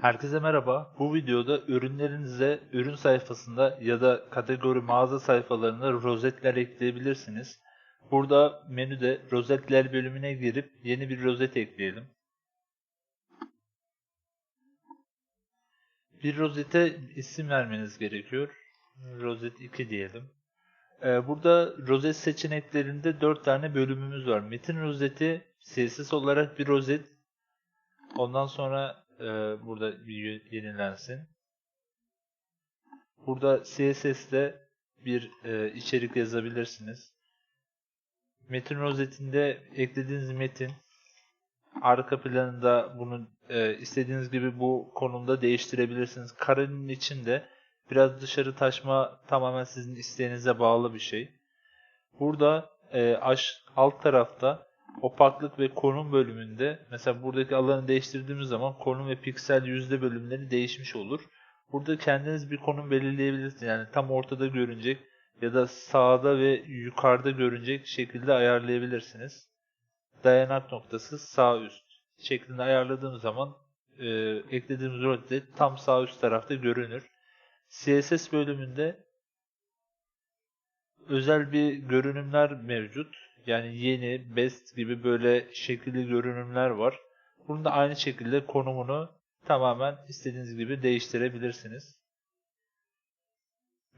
Herkese merhaba. Bu videoda ürünlerinize ürün sayfasında ya da kategori mağaza sayfalarına rozetler ekleyebilirsiniz. Burada menüde rozetler bölümüne girip yeni bir rozet ekleyelim. Bir rozete isim vermeniz gerekiyor. Rozet 2 diyelim. Ee, Burada rozet seçeneklerinde 4 tane bölümümüz var. Metin rozeti, CSS olarak bir rozet. Ondan sonra e, burada bir yenilensin. Burada CSS'de bir e, içerik yazabilirsiniz. Metin rozetinde eklediğiniz metin arka planında bunu e, istediğiniz gibi bu konumda değiştirebilirsiniz. Karenin içinde biraz dışarı taşma tamamen sizin isteğinize bağlı bir şey. Burada e, aş, alt tarafta opaklık ve konum bölümünde mesela buradaki alanı değiştirdiğimiz zaman konum ve piksel yüzde bölümleri değişmiş olur. Burada kendiniz bir konum belirleyebilirsiniz. Yani tam ortada görünecek ya da sağda ve yukarıda görünecek şekilde ayarlayabilirsiniz. Dayanak noktası sağ üst şeklinde ayarladığım zaman e, eklediğimiz rozet tam sağ üst tarafta görünür. CSS bölümünde özel bir görünümler mevcut. Yani yeni, best gibi böyle şekilli görünümler var. Bunu da aynı şekilde konumunu tamamen istediğiniz gibi değiştirebilirsiniz.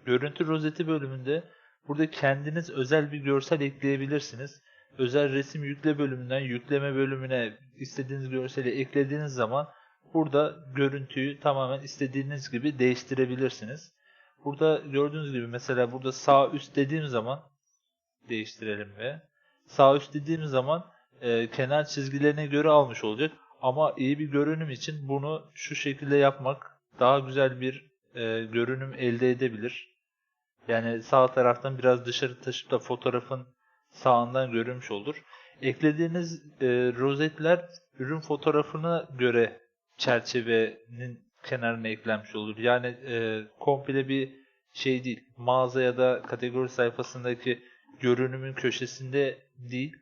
Görüntü rozeti bölümünde burada kendiniz özel bir görsel ekleyebilirsiniz. Özel resim yükle bölümünden yükleme bölümüne istediğiniz görseli eklediğiniz zaman burada görüntüyü tamamen istediğiniz gibi değiştirebilirsiniz. Burada gördüğünüz gibi mesela burada sağ üst dediğim zaman değiştirelim ve sağ üst dediğim zaman e, kenar çizgilerine göre almış olacak. Ama iyi bir görünüm için bunu şu şekilde yapmak daha güzel bir e, görünüm elde edebilir. Yani sağ taraftan biraz dışarı taşıp da fotoğrafın sağından görünmüş olur. Eklediğiniz e, rozetler ürün fotoğrafına göre çerçevenin kenarına eklenmiş olur. Yani e, komple bir şey değil. Mağaza ya da kategori sayfasındaki görünümün köşesinde değil.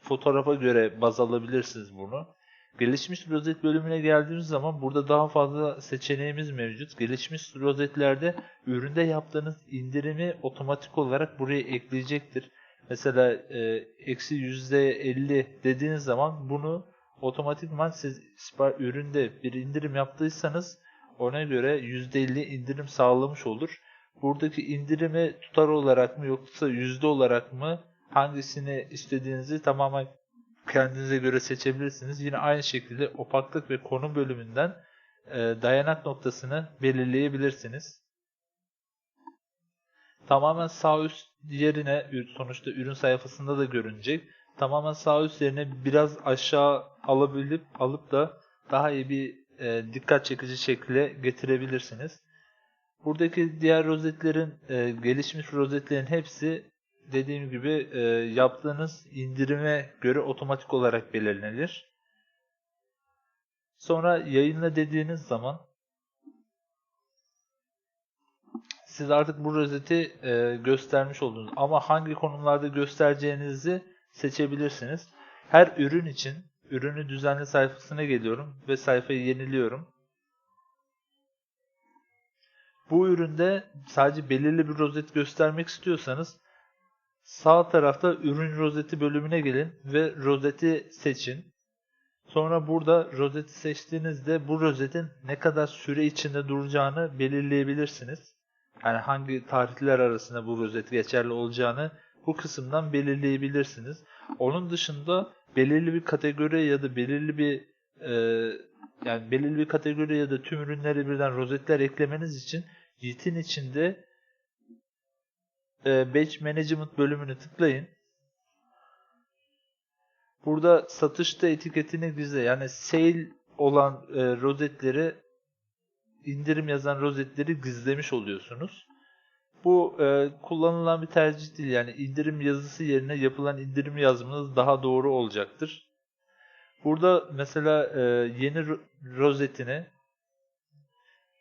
Fotoğrafa göre baz alabilirsiniz bunu. Gelişmiş rozet bölümüne geldiğimiz zaman burada daha fazla seçeneğimiz mevcut. Gelişmiş rozetlerde üründe yaptığınız indirimi otomatik olarak buraya ekleyecektir. Mesela e, eksi %50 dediğiniz zaman bunu otomatikman siz üründe bir indirim yaptıysanız ona göre %50 indirim sağlamış olur. Buradaki indirimi tutar olarak mı yoksa yüzde olarak mı hangisini istediğinizi tamamen kendinize göre seçebilirsiniz. Yine aynı şekilde opaklık ve konum bölümünden e, dayanak noktasını belirleyebilirsiniz. Tamamen sağ üst yerine sonuçta ürün sayfasında da görünecek. Tamamen sağ üst yerine biraz aşağı alabilip alıp da daha iyi bir e, dikkat çekici şekilde getirebilirsiniz. Buradaki diğer rozetlerin, e, gelişmiş rozetlerin hepsi dediğim gibi e, yaptığınız indirime göre otomatik olarak belirlenir. Sonra yayınla dediğiniz zaman siz artık bu rozeti e, göstermiş oldunuz. Ama hangi konumlarda göstereceğinizi seçebilirsiniz. Her ürün için ürünü düzenli sayfasına geliyorum ve sayfayı yeniliyorum. Bu üründe sadece belirli bir rozet göstermek istiyorsanız sağ tarafta ürün rozeti bölümüne gelin ve rozeti seçin. Sonra burada rozeti seçtiğinizde bu rozetin ne kadar süre içinde duracağını belirleyebilirsiniz. Yani hangi tarihler arasında bu rozet geçerli olacağını bu kısımdan belirleyebilirsiniz. Onun dışında belirli bir kategori ya da belirli bir e, yani belirli bir kategori ya da tüm ürünleri birden rozetler eklemeniz için Git'in içinde e, Batch Management bölümünü tıklayın. Burada satışta etiketini gizle yani sale olan e, rozetleri indirim yazan rozetleri gizlemiş oluyorsunuz. Bu e, kullanılan bir tercih değil. Yani indirim yazısı yerine yapılan indirim yazmanız daha doğru olacaktır. Burada mesela e, yeni rozetini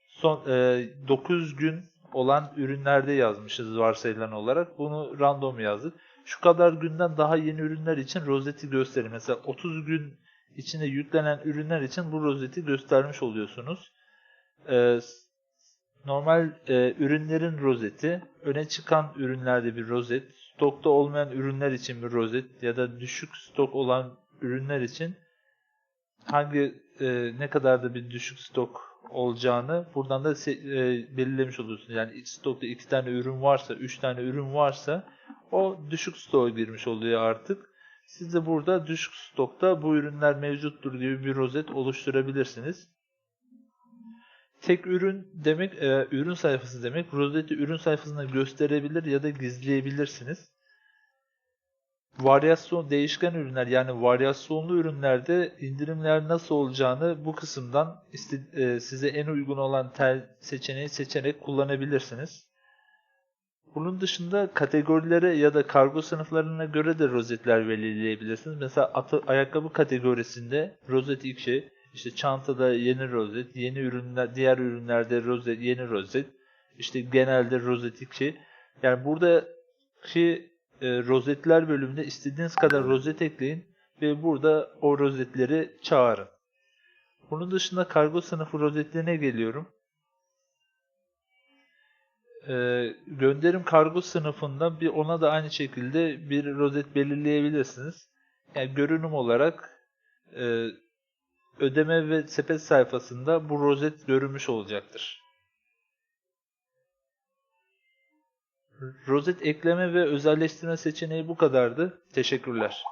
son e, 9 gün olan ürünlerde yazmışız varsayılan olarak. Bunu random yazdık. Şu kadar günden daha yeni ürünler için rozeti gösterin. Mesela 30 gün içine yüklenen ürünler için bu rozeti göstermiş oluyorsunuz. S- normal e, ürünlerin rozeti, öne çıkan ürünlerde bir rozet, stokta olmayan ürünler için bir rozet ya da düşük stok olan ürünler için hangi e, ne kadar da bir düşük stok olacağını buradan da e, belirlemiş oluyorsunuz. Yani stokta iki tane ürün varsa, üç tane ürün varsa o düşük stoğa girmiş oluyor artık. Siz de burada düşük stokta bu ürünler mevcuttur gibi bir rozet oluşturabilirsiniz. Tek ürün demek, e, ürün sayfası demek. Rozeti ürün sayfasında gösterebilir ya da gizleyebilirsiniz. Varyasyon değişken ürünler yani varyasyonlu ürünlerde indirimler nasıl olacağını bu kısımdan e, size en uygun olan tel seçeneği seçerek kullanabilirsiniz. Bunun dışında kategorilere ya da kargo sınıflarına göre de rozetler belirleyebilirsiniz. Mesela ayakkabı kategorisinde rozet 2, işte çantada yeni rozet, yeni ürünler, diğer ürünlerde rozet, yeni rozet, işte genelde rozet 2. Yani buradaki e, rozetler bölümünde istediğiniz kadar rozet ekleyin ve burada o rozetleri çağırın. Bunun dışında kargo sınıfı rozetlerine geliyorum. Ee, gönderim kargo sınıfında bir ona da aynı şekilde bir rozet belirleyebilirsiniz. Yani görünüm olarak e, ödeme ve sepet sayfasında bu rozet görünmüş olacaktır. Rozet ekleme ve özelleştirme seçeneği bu kadardı. Teşekkürler.